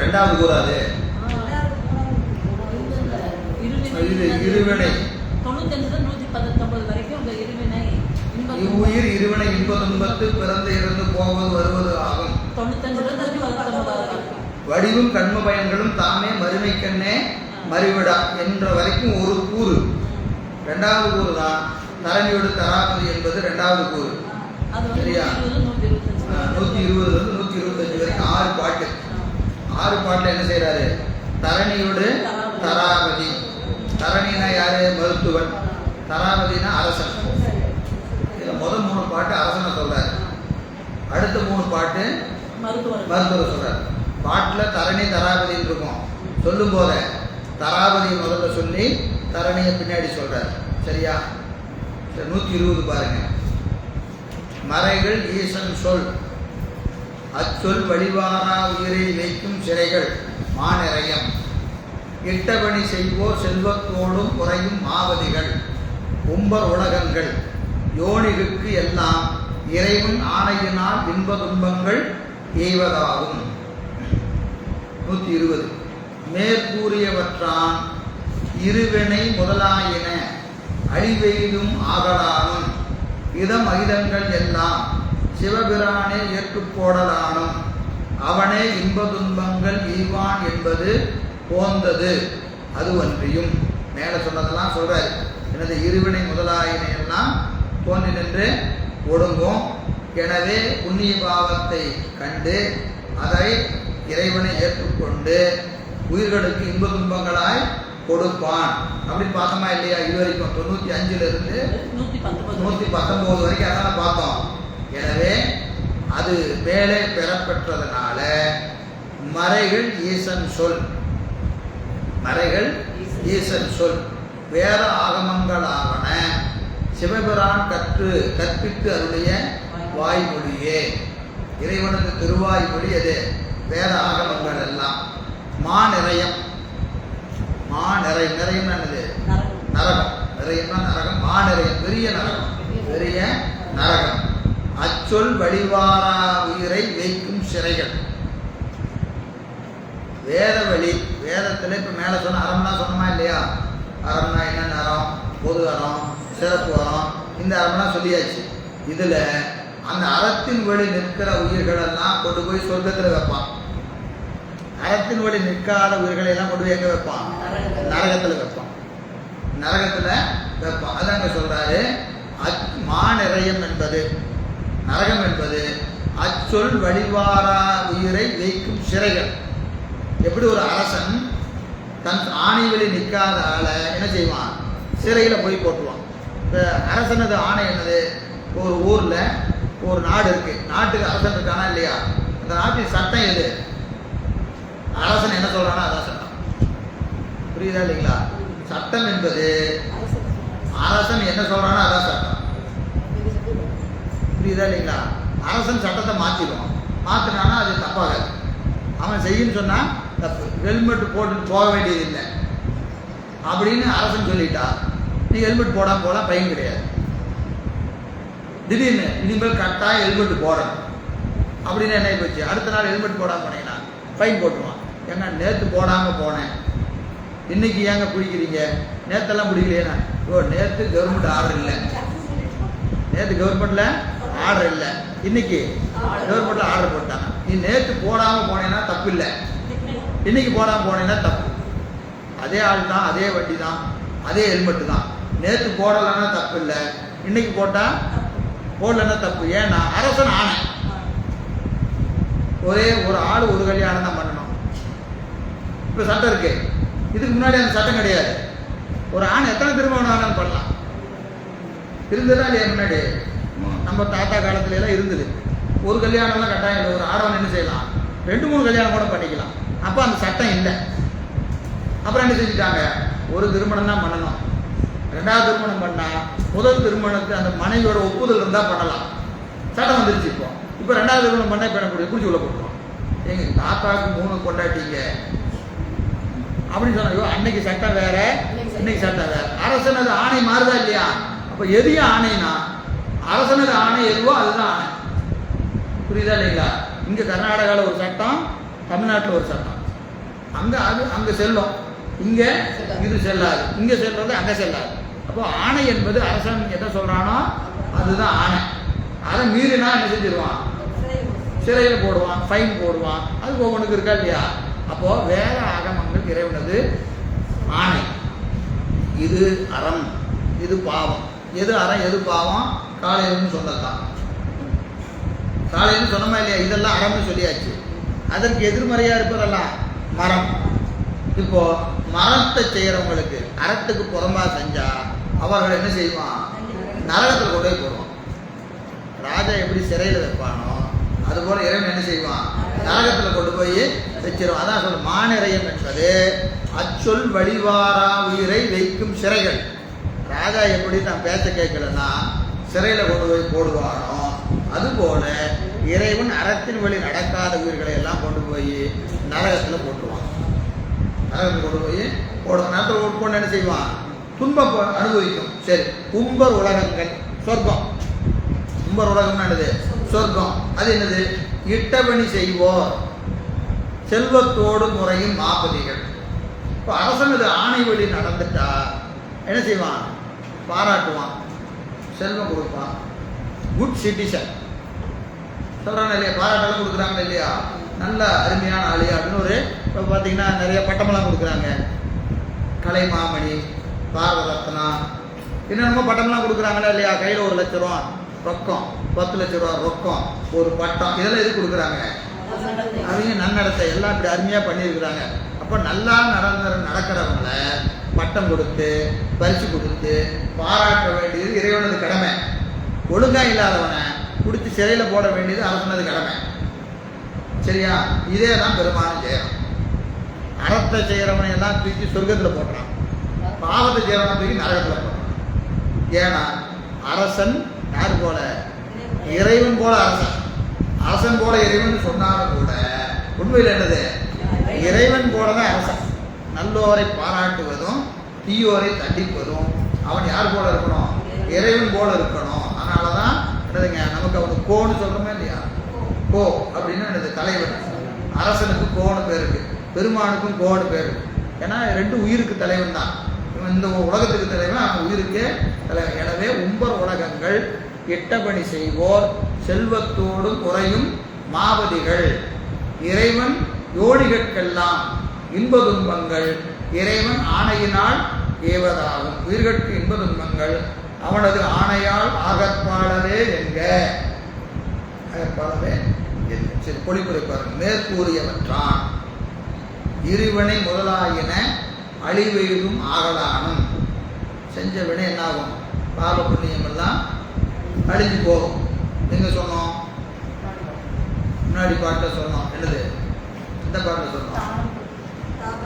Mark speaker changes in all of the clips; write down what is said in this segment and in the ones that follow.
Speaker 1: ரெண்டாவது கூறாது இது இருவினை.
Speaker 2: நூத்தி
Speaker 1: இவ்வுயிர் இருவினை இன்ப துன்பத்து பிறந்து இறந்து போவது வருவது ஆகும்.
Speaker 2: இருந்து
Speaker 1: வடிவும் கண்ம பயன்களும் தாமே மறுமைக்கண்ணே மறிவிடா என்ற வரைக்கும் ஒரு கூறு. ரெண்டாவது கூறு தான் தரணியோடு தராபதி என்பது ரெண்டாவது கூறு. சரியா?
Speaker 2: நூத்தி நூத்தி
Speaker 1: இருபதுல இருந்து நூற்றி இருபத்தஞ்சு வரைக்கும் ஆறு பாட்டு. ஆறு பாட்டில் என்ன செய்றாரு? தரணியோடு தராபதி. தரணினா யாரு? மருத்துவன். தராபதினா அரசன். இதில் முதல் மூணு பாட்டு அரசனை சொல்றாரு. அடுத்த மூணு பாட்டு
Speaker 2: மருத்துவர்.
Speaker 1: சொல்றாரு. பாட்டில் தரணி தராபதின்னு இருக்கும். சொல்லும் போத தராபதியை முதல்ல சொல்லி தரணியை பின்னாடி சொல்றாரு. சரியா? சரி நூற்றி இருபது பாருங்க. மறைகள் ஈசன் சொல். அச்சொல் பழிவாரா உயிரை வைக்கும் சிறைகள் மாநிறையம். இட்டபணி செய்வோர் செல்வத்தோடும் குறையும் மாவதிகள். உம்பர் உலகங்கள் யோனிகளுக்கு எல்லாம் இறைவன் ஆணையினால் இன்ப துன்பங்கள் எய்வதாகும். நூற்றி இருபது மேற்கூறியவற்றான் இருவினை முதலாயின அழிவெய்தும் ஆகலானும். இதம் அகிதங்கள் எல்லாம் சிவபிரானே ஏற்றுப் போடலானும். அவனே இன்ப துன்பங்கள் ஈவான் என்பது போந்தது. அதுவன்றியும் மேலே சொன்னதெல்லாம் சொல்றாரு. எனது இருவினை முதலாயின எல்லாம் தோன்றி நின்று ஒடுங்கும். எனவே புண்ணிய பாவத்தை கண்டு அதை இறைவனை ஏற்றுக்கொண்டு உயிர்களுக்கு இன்ப துன்பங்களாய் கொடுப்பான். அப்படின்னு பார்த்தோமா இல்லையா? இது வரைக்கும் தொண்ணூற்றி அஞ்சுல இருந்து
Speaker 2: நூத்தி பத்தொன்பது.
Speaker 1: நூற்றி பத்தொம்போது வரைக்கும் அதான் பார்த்தோம். அது மேலே பெறப்பெற்றதுனால மறைகள் ஈசன் சொல். மறைகள் ஈசன் சொல். வேத ஆகமங்களாவன. சிவபிரான் கற்று கற்பித்து அருளிய வாய்மொழியே. இறைவனுக்கு திருவாய்மொழி எது? வேத ஆகமங்கள் எல்லாம். மா நிறையம். மா நிறை நிறையம் என்னது?
Speaker 2: நரகம்.
Speaker 1: நரகம். நிறையம்னா நரகம். மா நிறையம். பெரிய நரகம். பெரிய நரகம். அச்சொல் வழிவாரா உயிரை வைக்கும் சிறைகள். வேத வழி வேதத்தில் இப்போ மேலே சொன்ன அறம்னா சொன்னமா இல்லையா? அறம்னா என்ன அறம்? பொது அறம் சிறப்பு அறம் இந்த அறம்லாம் சொல்லியாச்சு. இதில் அந்த அறத்தின் வழி நிற்கிற உயிர்கள் எல்லாம் கொண்டு போய் சொர்க்கத்தில் வைப்பான். அறத்தின் வழி நிற்காத உயிர்களை எல்லாம் கொண்டு போய் எங்கே வைப்பான்? நரகத்தில் வைப்பான். நரகத்தில் வைப்பான். அதாங்க சொல்றாரு. அச் மாநிறையம் என்பது. நரகம் என்பது அச்சொல் வழிவாரா உயிரை வைக்கும் சிறைகள் எப்படி ஒரு அரசன் தன் ஆணை வழி நிற்காத ஆளை என்ன செய்வான்? சிறையில் போய் போட்டுருவான் இப்போ அரசனது ஆணை என்னது? ஒரு ஊரில் ஒரு நாடு இருக்கு. நாட்டுக்கு அரசன் இருக்கானா இல்லையா? அந்த நாட்டின் சட்டம் எது? அரசன் என்ன சொல்கிறானா அதான் சட்டம். புரியுதா இல்லைங்களா? சட்டம் என்பது அரசன் என்ன சொல்கிறானோ அதான் சட்டம். புரியுதா இல்லைங்களா? அரசன் சட்டத்தை மாற்றிடுவான் மாற்றினானா அது தப்பாகாது. அவன் செய்யன்னு சொன்னால் தப்பு. ஹெல்மெட் போட்டு போக வேண்டியது இல்லை. அப்படின்னு அரசன் சொல்லிட்டா. நீ ஹெல்மெட் போடாமல் போகலாம் பயன் கிடையாது. திடீர்னு இனிமேல் கரெக்டாக ஹெல்மெட் போடணும். அப்படின்னு என்ன போச்சு? அடுத்த நாள் ஹெல்மெட் போடாமல் போனீங்கன்னா ஃபைன் போட்டுருவான். ஏங்க நேற்று போடாமல் போனேன். இன்னைக்கு ஏங்க பிடிக்கிறீங்க நேத்தெல்லாம் பிடிக்கலையா ஓ நேற்று கவர்மெண்ட் ஆர்டர் இல்லை. நேற்று கவர்மெண்ட்டில் ஆர்டர் இல்லை. இன்னைக்கு கவர்மெண்ட்ல ஆர்டர் போட்டாங்க. நீ நேற்று போடாம போனேன்னா தப்பு இல்லை இன்னைக்கு போடாம போனேன்னா தப்பு. அதே ஆள் தான் அதே வண்டி தான் அதே ஹெல்மெட்டு தான். நேற்று போடலைன்னா தப்பு இல்லை இன்னைக்கு போட்டா போடலைன்னா தப்பு. ஏன்னா அரசன் ஆணை ஒரே ஒரு ஆள் ஒரு கல்யாணம் தான் பண்ணணும். இப்போ சட்டம் இருக்கு. இதுக்கு முன்னாடி அந்த சட்டம் கிடையாது. ஒரு ஆணை எத்தனை திருமணம் ஆனாலும் பண்ணலாம். இருந்ததா இல்லையா முன்னாடி? நம்ம தாத்தா காலத்துல எல்லாம் இருந்தது. ஒரு கல்யாணம்லாம் கட்டாயம் இல்லை. ஒரு ஆடவன் என்ன செய்யலாம்? ரெண்டு மூணு கல்யாணம் கூட பண்ணிக்கலாம். அப்போ அந்த சட்டம் இல்லை. அப்புறம் என்ன செஞ்சுட்டாங்க? ஒரு திருமணம் தான் பண்ணணும். ரெண்டாவது திருமணம் பண்ணா முதல் திருமணத்து அந்த மனைவியோட ஒப்புதல் இருந்தால் பண்ணலாம். சட்டம் வந்துருச்சு இப்போ. இப்போ ரெண்டாவது திருமணம் பண்ண இப்போ எனக்கு பிடிச்சி உள்ள போட்டுருவோம். எங்க தாத்தாவுக்கு மூணு கொண்டாட்டிங்க அப்படின்னு சொன்னாங்க அன்னைக்கு சட்டம் வேற இன்னைக்கு சட்டம் வேற. அரசனது ஆணை மாறுதா இல்லையா? அப்ப எது ஆணைனா அரசனது ஆணை எதுவோ அதுதான் ஆணை. புரியுதா இல்லைங்களா? இங்க கர்நாடகாவில் ஒரு சட்டம் தமிழ்நாட்டில் ஒரு சட்டம். அங்க அது அங்க செல்லும். இங்க இது செல்லாது. இங்க செல்றது அங்க செல்லாது. அப்போ ஆணை என்பது அரசன் எதை சொல்றானோ அதுதான் ஆணை. அதை மீறினா என்ன செஞ்சிருவான்? சிறையில் போடுவான் ஃபைன் போடுவான். அது ஒவ்வொன்றுக்கு இருக்கா இல்லையா? அப்போ வேற ஆகமங்கள் இறைவனது ஆணை. இது அறம் இது பாவம். எது அறம் எது பாவம்? காலையில்னு சொன்னதுதான். காலையில்னு சொன்னோமா இல்லையா? இதெல்லாம் அறம்னு சொல்லியாச்சு. அதற்கு எதிர்மறையா இருப்பதெல்லாம் மரம். இப்போ மரத்தை செய்யறவங்களுக்கு அறத்துக்கு புறமா செஞ்சா அவர்கள் என்ன செய்வான்? நரகத்தில் கொண்டு போய் போடுவான். ராஜா எப்படி சிறையில் வைப்பானோ அதுபோல இறைவன் என்ன செய்வான்? நரகத்தில் கொண்டு போய் வச்சிருவான். அதான் சொல்ல மானிறையம் என்பது அச்சொல் வழிவாரா உயிரை வைக்கும் சிறைகள். ராஜா எப்படி தான் பேச்ச கேட்கலன்னா சிறையில் கொண்டு போய் போடுவானோ? அதுபோல இறைவன் அறத்தின் வழி நடக்காத உயிர்களை எல்லாம் கொண்டு போய் நரகத்தில் போட்டுருவான். நரகத்தில் கொண்டு போய் போடுவான். நேரத்தில் ஓட்டு கொண்டு என்ன செய்வான்? துன்பம் அனுபவிக்கும். சரி கும்பர் உலகங்கள் சொர்க்கம். கும்பர் உலகம்னா என்னது? சொர்க்கம். அது என்னது? இட்டபணி செய்வோர். செல்வத்தோடு முறையும் மாபதிகள் இப்போ அரசன் இது ஆணை வழி நடந்துட்டா என்ன செய்வான்? பாராட்டுவான். செல்வம் கொடுப்பான். குட் சிட்டிசன் சொல்கிறாங்க இல்லையா? பாராட்டெல்லாம் கொடுக்குறாங்க இல்லையா? நல்ல அருமையான ஆளியா அப்படின்னு ஒரு இப்போ பார்த்தீங்கன்னா நிறைய பட்டமெல்லாம் கொடுக்குறாங்க. கலைமாமணி பாரத ரத்னா என்னென்னமோ பட்டம்லாம் கொடுக்குறாங்களா இல்லையா? கையில் ஒரு லட்ச ரூபா ரொக்கம். பத்து லட்ச ரூபா ரொக்கம். ஒரு பட்டம். இதெல்லாம் எது கொடுக்குறாங்க? அவங்க நன்னடத்தை எல்லாம் இப்படி அருமையாக பண்ணியிருக்கிறாங்க. அப்போ நல்லா நடந்த நடக்கிறவங்கள பட்டம் கொடுத்து பரிசு கொடுத்து பாராட்ட வேண்டியது இறைவனது கடமை. ஒழுங்கா இல்லாதவனை பிடிச்சி சிறையில் போட வேண்டியது அரசனது கடமை. சரியா? இதே தான் பெருமானும் செய்கிறோம் அறத்தை செய்கிறவனை எல்லாம் தூக்கி சொர்க்கத்தில் போடுறான் பாவத்தை செய்கிறவனை தூக்கி நரகத்தில் போடுறான் ஏன்னா அரசன் யார் போல? இறைவன் போல அரசன். அரசன் போல இறைவன் சொன்னாலும் கூட உண்மையில் என்னது? இறைவன் போல தான் அரசன். நல்லோரை பாராட்டுவதும் தீயோரை தண்டிப்பதும் அவன் யார் போல இருக்கணும்? இறைவன் போல இருக்கணும். அதனால தான் என்னதுங்க நமக்கு அவனுக்கு கோன்னு சொல்கிறோமே இல்லையா? கோ அப்படின்னு என்னது தலைவர் அரசனுக்கு கோன்னு பேர் இருக்கு. பெருமானுக்கும் கோன்னு பேர் ஏன்னா ரெண்டு உயிருக்கு தலைவன் தான். இந்த உலகத்துக்கு தலைவன் அவன் உயிருக்கு தலைவன். எனவே உம்பர் உலகங்கள் எட்டபணி செய்வோர் செல்வத்தோடு குறையும் மாவதிகள் இறைவன் யோடிகற்கெல்லாம் இன்ப துன்பங்கள் இறைவன் ஆணையினால் ஏவதாகும். உயிர்கட்கு இன்ப துன்பங்கள் அவனது ஆணையால் ஆகற்பாளரே என்க. ஆகற்பாளரே சரி பொழிப்புரை பாருங்க. மேற்கூறியவற்றான். இருவினை முதலாயின அழிவெய்தும் ஆகலானும். செஞ்ச வினை என்னாகும்? பாப புண்ணியம் எல்லாம் அழிஞ்சு போகும். எங்க சொன்னோம்? முன்னாடி பாட்டை சொன்னோம். என்னது? இந்த பாட்டை சொன்னோம்.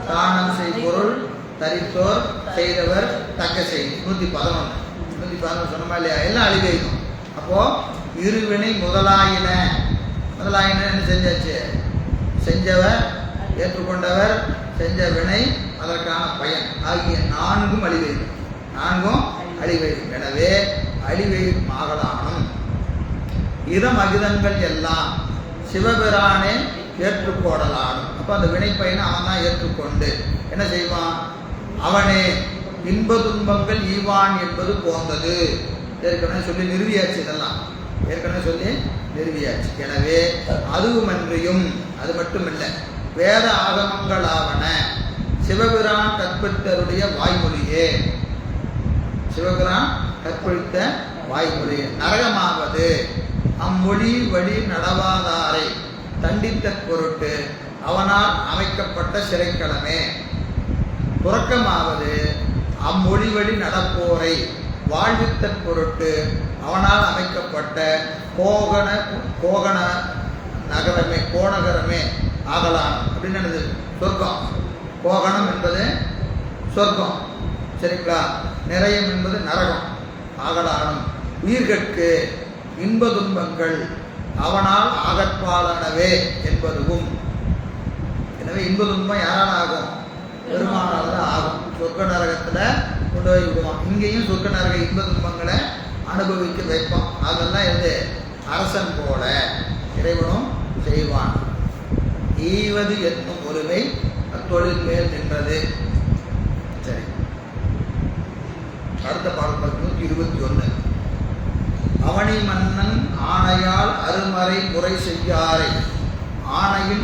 Speaker 1: தானம் செய் பொருள் தரித்தோர் செய்தவர் தக்க செய்தி நூற்றி பதினொன்று நூற்றி பதினொன்று சொன்னோமா இல்லையா? எல்லாம் அழிவைக்கும் அப்போது இருவினை முதலாயின. முதலாயினன்னு செஞ்சாச்சு? செஞ்சவர் ஏற்றுக்கொண்டவர் செஞ்ச வினை அதற்கான பயன். ஆகிய நான்கும் அழிவைக்கும். நான்கும் அழிவைக்கும். எனவே அழிவைக்கும் ஆகலானும். இதம் அகிதங்கள் எல்லாம் சிவபிரானே ஏற்றுக்கோடலானும். அப்போ அந்த வினைப்பயனை அவன் தான் ஏற்றுக்கொண்டு என்ன செய்வான்? அவனே இன்ப துன்பங்கள் ஈவான் என்பது போந்தது ஏற்கனவே சொல்லி நிறுவியாச்சு இதெல்லாம். ஏற்கனவே சொல்லி நிறுவியாச்சு. எனவே அதுவுமன்றியும் அது மட்டும் இல்லை வேத ஆகமங்களாவன சிவபிரான் கற்பித்தருடைய வாய்மொழியே. சிவபிரான் கற்பித்த வாய்மொழி. நரகமாவது. அம்மொழி வழி நடவாதாரை தண்டித்த பொருட்டு அவனால் அமைக்கப்பட்ட சிறைக்களமே துறக்கமாவது அம்மொழி வழி நடப்போரை வாழ்வித்த பொருட்டு அவனால் அமைக்கப்பட்ட கோகண கோகண நகரமே கோநகரமே ஆகலாம். அப்படின்னு என்னது? சொர்க்கம். கோகணம் என்பது சொர்க்கம். சரிங்களா? நிறையம் என்பது நரகம். ஆகலானும். உயிர்கட்கு இன்ப துன்பங்கள் அவனால் ஆகற்பாலனவே என்பதுவும் எனவே இன்ப துன்பம் யாரால் ஆகும்? பெருமானால் தான் ஆகும். சொர்க்க நரகத்தில் கொண்டு போய் விடுவான். இங்கேயும் சொர்க்க நரக இன்ப துன்பங்களை அனுபவிக்க வைப்பான். அதெல்லாம் எது? அரசன் போல இறைவனும் செய்வான். ஈவது என்னும் ஒருமை அத்தொழில் மேல் நின்றது. சரி. அடுத்த பாடல் நூற்றி இருபத்தி ஒன்று அவனி மன்னன் ஆணையால் அருமறை முறை செய்யாரை. ஆணையின்